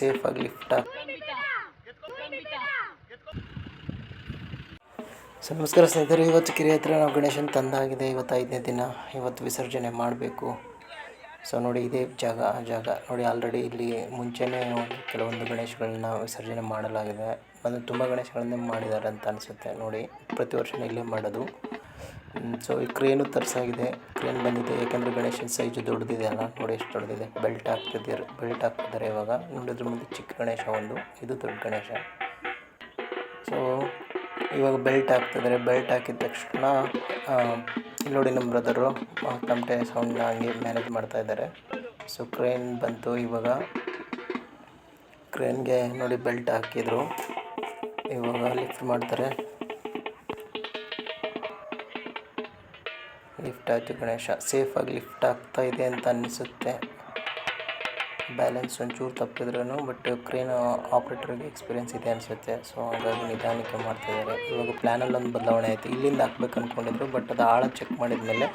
ಸೇಫಾಗಿ lift so ನಮಸ್ಕಾರ ಸ್ನೇಹಿತರೆ, ಇವತ್ತು ಕಿರಿಯ ಹತ್ರ ನಾವು ಗಣೇಶನ ತಂದಾಗಿದೆ. ಇವತ್ತು ಐದನೇ ದಿನ, ಇವತ್ತು ವಿಸರ್ಜನೆ ಮಾಡಬೇಕು. ಸೊ ನೋಡಿ, ಇದೇ ಜಾಗ ಜಾಗ. ನೋಡಿ ಆಲ್ರೆಡಿ ಇಲ್ಲಿ ಮುಂಚೆನೇ ಕೆಲವೊಂದು ಗಣೇಶಗಳನ್ನ ವಿಸರ್ಜನೆ ಮಾಡಲಾಗಿದೆ. ಅಂದರೆ ತುಂಬ ಗಣೇಶಗಳನ್ನೇ ಮಾಡಿದ್ದಾರೆ ಅಂತ ಅನಿಸುತ್ತೆ. ನೋಡಿ, ಪ್ರತಿ ವರ್ಷ ಇಲ್ಲೇ ಮಾಡೋದು. ಸೊ ಈ ಕ್ರೇನು ತರಿಸಾಗಿದೆ. ಕ್ರೇನ್ ಬಂದಿದೆ. ಯಾಕೆಂದರೆ ಗಣೇಶನ ಸೈಜು ದೊಡ್ಡದಿದೆ ಅಲ್ಲ. ನೋಡಿ ಎಷ್ಟು ದೊಡ್ಡದಿದೆ. ಬೆಲ್ಟ್ ಹಾಕ್ತಿದ್ದಾರೆ ಬೆಲ್ಟ್ ಹಾಕ್ತಿದ್ದಾರೆ ಇವಾಗ. ನೋಡಿದ್ರ ಮುಂದೆ ಚಿಕ್ಕ ಗಣೇಶ ಒಂದು, ಇದು ದೊಡ್ಡ ಗಣೇಶ. ಸೊ ಇವಾಗ ಬೆಲ್ಟ್ ಹಾಕ್ತಿದ್ದಾರೆ. ಬೆಲ್ಟ್ ಹಾಕಿದ ತಕ್ಷಣ ನೋಡಿ ನಮ್ಮ ಬ್ರದರು ತಮಟೆ ಸೌಂಡ್ನ ಹಂಗೆ ಮ್ಯಾನೇಜ್ ಮಾಡ್ತಾ ಇದ್ದಾರೆ. ಸೊ ಕ್ರೇನ್ ಬಂತು ಇವಾಗ. ಕ್ರೇನ್ಗೆ ನೋಡಿ ಬೆಲ್ಟ್ ಹಾಕಿದ್ರು. ಇವಾಗ ಲಿಫ್ಟ್ ಮಾಡ್ತಾರೆ. ಲಿಫ್ಟ್ ಆಯಿತು ಗಣೇಶ. ಸೇಫಾಗಿ ಲಿಫ್ಟ್ ಆಗ್ತಾ ಇದೆ ಅಂತ ಅನ್ನಿಸುತ್ತೆ ಬ್ಯಾಲೆನ್ಸ್ ಒಂಚೂರು ತಪ್ಪಿದ್ರೂ ಬಟ್ ಕ್ರೇನ್ ಆಪ್ರೇಟರ್ಗೆ ಎಕ್ಸ್ಪೀರಿಯನ್ಸ್ ಇದೆ ಅನಿಸುತ್ತೆ. ಸೊ ಹಾಗಾಗಿ ನಿಧಾನಕ್ಕೆ ಮಾಡ್ತಿದ್ದಾರೆ ಇವಾಗ ಪ್ಲ್ಯಾನಲ್ಲಿ ಒಂದು ಬದಲಾವಣೆ ಆಯಿತು. ಇಲ್ಲಿಂದ ಹಾಕ್ಬೇಕು ಅಂದ್ಕೊಂಡಿದ್ರು ಬಟ್ ಅದು ಆಳ ಚೆಕ್ ಮಾಡಿದ್ಮೇಲೆ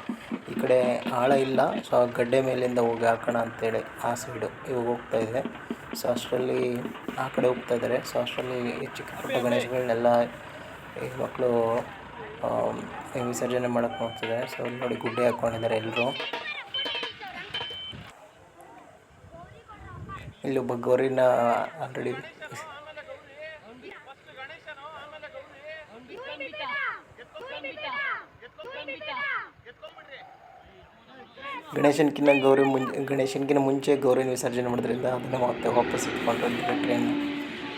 ಈ ಕಡೆ ಆಳ ಇಲ್ಲ. ಸೊ ಆ ಗಡ್ಡೆ ಮೇಲಿಂದ ಹೋಗಿ ಹಾಕೋಣ ಅಂತೇಳಿ ಆ ಸೈಡು ಇವಾಗ ಹೋಗ್ತಾ ಇದೆ. ಸೊ ಅಷ್ಟರಲ್ಲಿ ಆ ಕಡೆ ಹೋಗ್ತಾ ಇದ್ದಾರೆ. ಸೊ ಅಷ್ಟರಲ್ಲಿ ಚಿಕ್ಕ ಪುಟ್ಟ ಗಣೇಶಗಳನ್ನೆಲ್ಲ ಮಕ್ಕಳು ವಿಸರ್ಜನೆ ಮಾಡಕ್ಕೆ ಹೋಗ್ತಿದೆ ಸೊ, ಇಲ್ಲಿ ನೋಡಿ ಗುಡ್ಡೆ ಹಾಕ್ಕೊಂಡಿದ್ದಾರೆ ಎಲ್ಲರೂ ಇಲ್ಲೊಬ್ಬ ಗೌರಿನ ಆಲ್ರೆಡಿ ಗಣೇಶನ್ಕಿನ್ನ ಗೌರಿ ಮುಂಚೆ ಗಣೇಶನ್ಕಿನ್ನ ಮುಂಚೆ ಗೌರಿನ ವಿಸರ್ಜನೆ ಮಾಡೋದ್ರಿಂದ ಅದನ್ನು ಮತ್ತೆ ವಾಪಸ್ ಇಟ್ಕೊಂಡು ಟ್ರೈನ್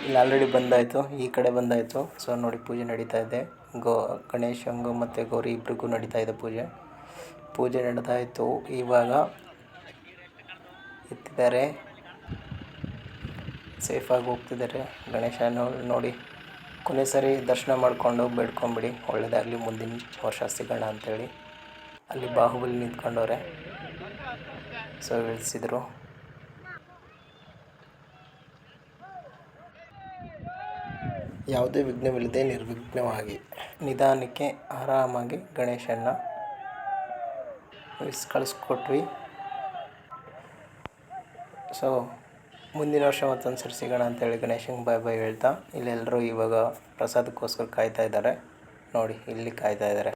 ಇಲ್ಲಿ ಆಲ್ರೆಡಿ ಬಂದಾಯಿತು, ಈ ಕಡೆ ಬಂದಾಯಿತು. ಸೊ ನೋಡಿ, ಪೂಜೆ ನಡೀತಾ ಇದೆ. ಗೋ ಗಣೇಶಂಗೂ ಮತ್ತು ಗೌರಿ ಇಬ್ರಿಗೂ ನಡೀತಾ ಇದೆ ಪೂಜೆ. ಪೂಜೆ ನಡೆದಾಯಿತು. ಇವಾಗ ಎತ್ತಿದ್ದಾರೆ. ಸೇಫಾಗಿ ಹೋಗ್ತಿದ್ದಾರೆ. ಗಣೇಶ ನೋ- ನೋಡಿ, ಕೊನೆ ಸರಿ ದರ್ಶನ ಮಾಡಿಕೊಂಡು ಬೇಡ್ಕೊಂಬಿಡಿ. ಒಳ್ಳೆಯದಾಗಲಿ ಮುಂದಿನ ವರ್ಷ ಸಿಗೋಣ ಅಂತೇಳಿ. ಅಲ್ಲಿ ಬಾಹುಬಲಿ ನಿಂತ್ಕೊಂಡವ್ರೆ. ಸೊ ಇಳಿಸಿದ್ರು. ಯಾವುದೇ ವಿಘ್ನವಿಲ್ಲದೆ ನಿರ್ವಿಘ್ನವಾಗಿ, ನಿಧಾನಕ್ಕೆ ಆರಾಮಾಗಿ ಗಣೇಶನ್ನ ಇಸ್ ಕಳಿಸ್ಕೊಟ್ವಿ. ಸೊ ಮುಂದಿನ ವರ್ಷ ಮತ್ತೊಂದು ಸರಿ ಸಿಗೋಣ ಅಂತೇಳಿ ಗಣೇಶಂಗೆ ಬಾಯ್ ಬಾಯ್ ಹೇಳ್ತಾ ಇಲ್ಲೆಲ್ಲರೂ ಇವಾಗ ಪ್ರಸಾದಕ್ಕೋಸ್ಕರ ಕಾಯ್ತಾ ಇದ್ದಾರೆ. ನೋಡಿ, ಇಲ್ಲಿ ಕಾಯ್ತಾ ಇದ್ದಾರೆ.